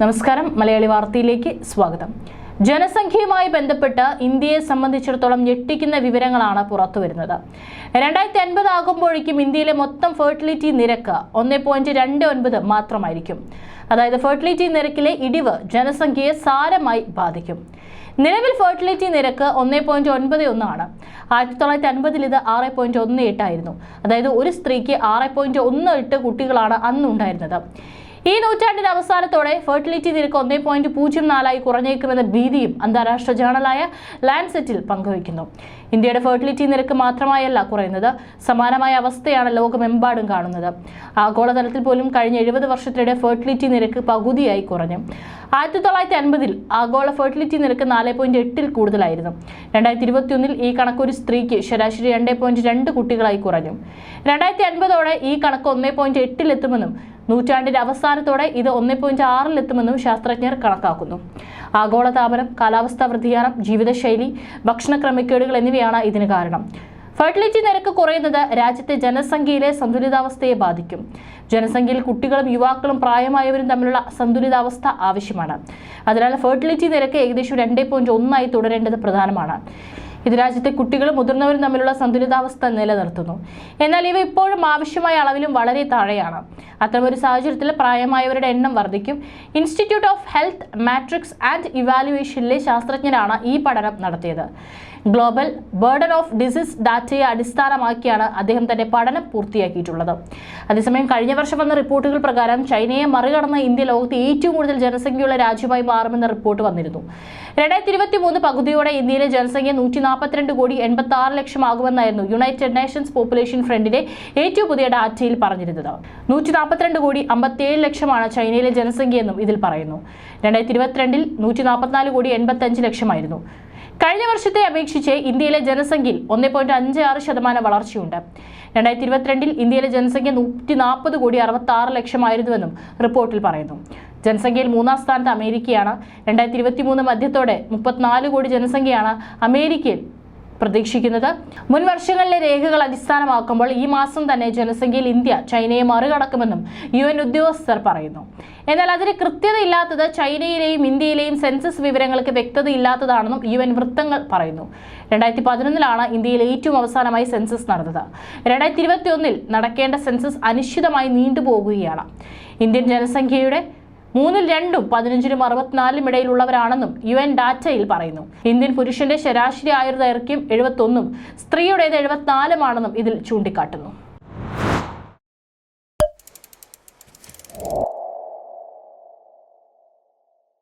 നമസ്കാരം. മലയാളി വാർത്തയിലേക്ക് സ്വാഗതം. ജനസംഖ്യയുമായി ബന്ധപ്പെട്ട് ഇന്ത്യയെ സംബന്ധിച്ചിടത്തോളം ഞെട്ടിക്കുന്ന വിവരങ്ങളാണ് പുറത്തുവരുന്നത്. രണ്ടായിരത്തി അൻപത് ആകുമ്പോഴേക്കും ഇന്ത്യയിലെ മൊത്തം ഫെർട്ടിലിറ്റി നിരക്ക് ഒന്ന് പോയിന്റ് രണ്ട് ഒൻപത് മാത്രമായിരിക്കും. അതായത് ഫെർട്ടിലിറ്റി നിരക്കിലെ ഇടിവ് ജനസംഖ്യയെ സാരമായി ബാധിക്കും. നിലവിൽ ഫെർട്ടിലിറ്റി നിരക്ക് ഒന്ന് പോയിന്റ് ഒൻപത് ഒന്നാണ്. ആയിരത്തി തൊള്ളായിരത്തി അൻപതിൽ ഇത് ആറ് പോയിന്റ് ഒന്ന് എട്ടായിരുന്നു അതായത് ഒരു സ്ത്രീക്ക് ആറ് പോയിന്റ് ഒന്ന് എട്ട് കുട്ടികളാണ് അന്നുണ്ടായിരുന്നത്. ഈ നൂറ്റാണ്ടിന്റെ അവസാനത്തോടെ ഫെർട്ടിലിറ്റി നിരക്ക് ഒന്നേ പോയിന്റ് പൂജ്യം നാലായി കുറഞ്ഞേക്കുമെന്ന ഭീതിയും അന്താരാഷ്ട്ര ജേണലായ ലാൻഡ്സെറ്റിൽ പങ്കുവയ്ക്കുന്നു. ഇന്ത്യയുടെ ഫെർട്ടിലിറ്റി നിരക്ക് മാത്രമായല്ല കുറയുന്നത്. സമാനമായ അവസ്ഥയാണ് ലോകമെമ്പാടും കാണുന്നത്. ആഗോളതലത്തിൽ പോലും കഴിഞ്ഞ എഴുപത് വർഷത്തിനിടെ ഫെർട്ടിലിറ്റി നിരക്ക് പകുതിയായി കുറഞ്ഞു. ആയിരത്തി തൊള്ളായിരത്തി അൻപതിൽ ആഗോള ഫെർട്ടിലിറ്റി നിരക്ക് നാല് പോയിന്റ് എട്ടിൽ കൂടുതലായിരുന്നു. രണ്ടായിരത്തി ഇരുപത്തിയൊന്നിൽ ഈ കണക്ക് ഒരു സ്ത്രീക്ക് ശരാശരി രണ്ട് പോയിന്റ് രണ്ട് കുട്ടികളായി കുറഞ്ഞു. രണ്ടായിരത്തി അൻപതോടെ ഈ കണക്ക് ഒന്നേ പോയിന്റ് എട്ടിലെത്തുമെന്നും നൂറ്റാണ്ടിന്റെ അവസാനത്തോടെ ഇത് ഒന്നേ പോയിന്റ് ആറിലെത്തുമെന്നും ശാസ്ത്രജ്ഞർ കണക്കാക്കുന്നു. ആഗോളതാപനം കാലാവസ്ഥാ വ്യതിയാനം ജീവിതശൈലി ഭക്ഷണ ക്രമക്കേടുകൾ എന്നിവയാണ് ഇതിന് കാരണം. ഫെർട്ടിലിറ്റി നിരക്ക് കുറയുന്നത് രാജ്യത്തെ ജനസംഖ്യയിലെ സന്തുലിതാവസ്ഥയെ ബാധിക്കും. ജനസംഖ്യയിൽ കുട്ടികളും യുവാക്കളും പ്രായമായവരും തമ്മിലുള്ള സന്തുലിതാവസ്ഥ ആവശ്യമാണ്. അതിനാൽ ഫെർട്ടിലിറ്റി നിരക്ക് ഏകദേശം രണ്ടേ പോയിന്റ് ഒന്നായി തുടരേണ്ടത് പ്രധാനമാണ്. ഇത് രാജ്യത്തെ കുട്ടികളും മുതിർന്നവരും തമ്മിലുള്ള സന്തുലിതാവസ്ഥ നിലനിർത്തുന്നു. എന്നാൽ ഇവ ഇപ്പോഴും ആവശ്യമായ അളവിലും വളരെ താഴെയാണ്. അത്തരമൊരു സാഹചര്യത്തിൽ പ്രായമായവരുടെ എണ്ണം വർദ്ധിക്കും. Institute of health metrics and ഇവാലുവേഷനിലെ ശാസ്ത്രജ്ഞരാണ് ഈ പഠനം നടത്തിയത്. ഗ്ലോബൽ ബേർഡൻ ഓഫ് ഡിസീസ് ഡാറ്റയെ അടിസ്ഥാനമാക്കിയാണ് അദ്ദേഹം തന്റെ പഠനം പൂർത്തിയാക്കിയിട്ടുള്ളത്. അതേസമയം കഴിഞ്ഞ വർഷം വന്ന റിപ്പോർട്ടുകൾ പ്രകാരം ചൈനയെ മറികടന്ന ഇന്ത്യ ലോകത്ത് ഏറ്റവും കൂടുതൽ ജനസംഖ്യയുള്ള രാജ്യമായി മാറുമെന്ന റിപ്പോർട്ട് വന്നിരുന്നു. രണ്ടായിരത്തി ഇരുപത്തി മൂന്ന് പകുതിയോടെ ഇന്ത്യയിലെ ജനസംഖ്യ നൂറ്റി നാൽപ്പത്തിരണ്ട് കോടി എൺപത്തി ആറ് ലക്ഷമാകുമെന്നായിരുന്നു യുണൈറ്റഡ് നേഷൻസ് പോപ്പുലേഷൻ ഫ്രണ്ടിന്റെ ഏറ്റവും പുതിയ ഡാറ്റയിൽ പറഞ്ഞിരുന്നത്. നൂറ്റി നാൽപ്പത്തിരണ്ട് കോടി അമ്പത്തിയേഴ് ലക്ഷമാണ് ചൈനയിലെ ജനസംഖ്യയെന്നും ഇതിൽ പറയുന്നു. രണ്ടായിരത്തി ഇരുപത്തിരണ്ടിൽ നൂറ്റി നാൽപ്പത്തിനാല് കോടി എൺപത്തി അഞ്ച് ലക്ഷമായിരുന്നു. കഴിഞ്ഞ വർഷത്തെ അപേക്ഷിച്ച് ഇന്ത്യയിലെ ജനസംഖ്യയിൽ ഒന്ന് പോയിന്റ് അഞ്ച് ആറ് ശതമാനം വളർച്ചയുണ്ട്. രണ്ടായിരത്തി ഇരുപത്തിരണ്ടിൽ ഇന്ത്യയിലെ ജനസംഖ്യ നൂറ്റി നാൽപ്പത് കോടി അറുപത്തി ആറ് ലക്ഷമായിരുന്നുവെന്നും റിപ്പോർട്ടിൽ പറയുന്നു. ജനസംഖ്യയിൽ മൂന്നാം സ്ഥാനത്ത് അമേരിക്കയാണ്. രണ്ടായിരത്തി ഇരുപത്തി മൂന്ന് മധ്യത്തോടെ മുപ്പത്തിനാല് കോടി ജനസംഖ്യയാണ് അമേരിക്കയിൽ പ്രതീക്ഷിക്കുന്നത്. മുൻ വർഷങ്ങളിലെ രേഖകൾ അടിസ്ഥാനമാക്കുമ്പോൾ ഈ മാസം തന്നെ ജനസംഖ്യയിൽ ഇന്ത്യ ചൈനയെ മറികടക്കുമെന്നും യു എൻ ഉദ്യോഗസ്ഥർ പറയുന്നു. എന്നാൽ അതിന് കൃത്യതയില്ലാത്തത് ചൈനയിലെയും ഇന്ത്യയിലെയും സെൻസസ് വിവരങ്ങൾക്ക് വ്യക്തതയില്ലാത്തതാണെന്നും യു എൻ വൃത്തങ്ങൾ പറയുന്നു. രണ്ടായിരത്തി പതിനൊന്നിലാണ് ഇന്ത്യയിൽ ഏറ്റവും അവസാനമായി സെൻസസ് നടന്നത്. രണ്ടായിരത്തി ഇരുപത്തി ഒന്നിൽ നടക്കേണ്ട സെൻസസ് അനിശ്ചിതമായി നീണ്ടുപോകുകയാണ്. ഇന്ത്യൻ ജനസംഖ്യയുടെ മൂന്നിൽ രണ്ടും പതിനഞ്ചിനും അറുപത്തിനാലിനും ഇടയിലുള്ളവരാണെന്നും യു എൻ ഡാറ്റയിൽ പറയുന്നു. ഇന്ത്യൻ പുരുഷന്റെ ശരാശരി ആയുർദൈർഘ്യം എഴുപത്തൊന്നും സ്ത്രീയുടേത് എഴുപത്തിനാലുമാണെന്നും ഇതിൽ ചൂണ്ടിക്കാട്ടുന്നു.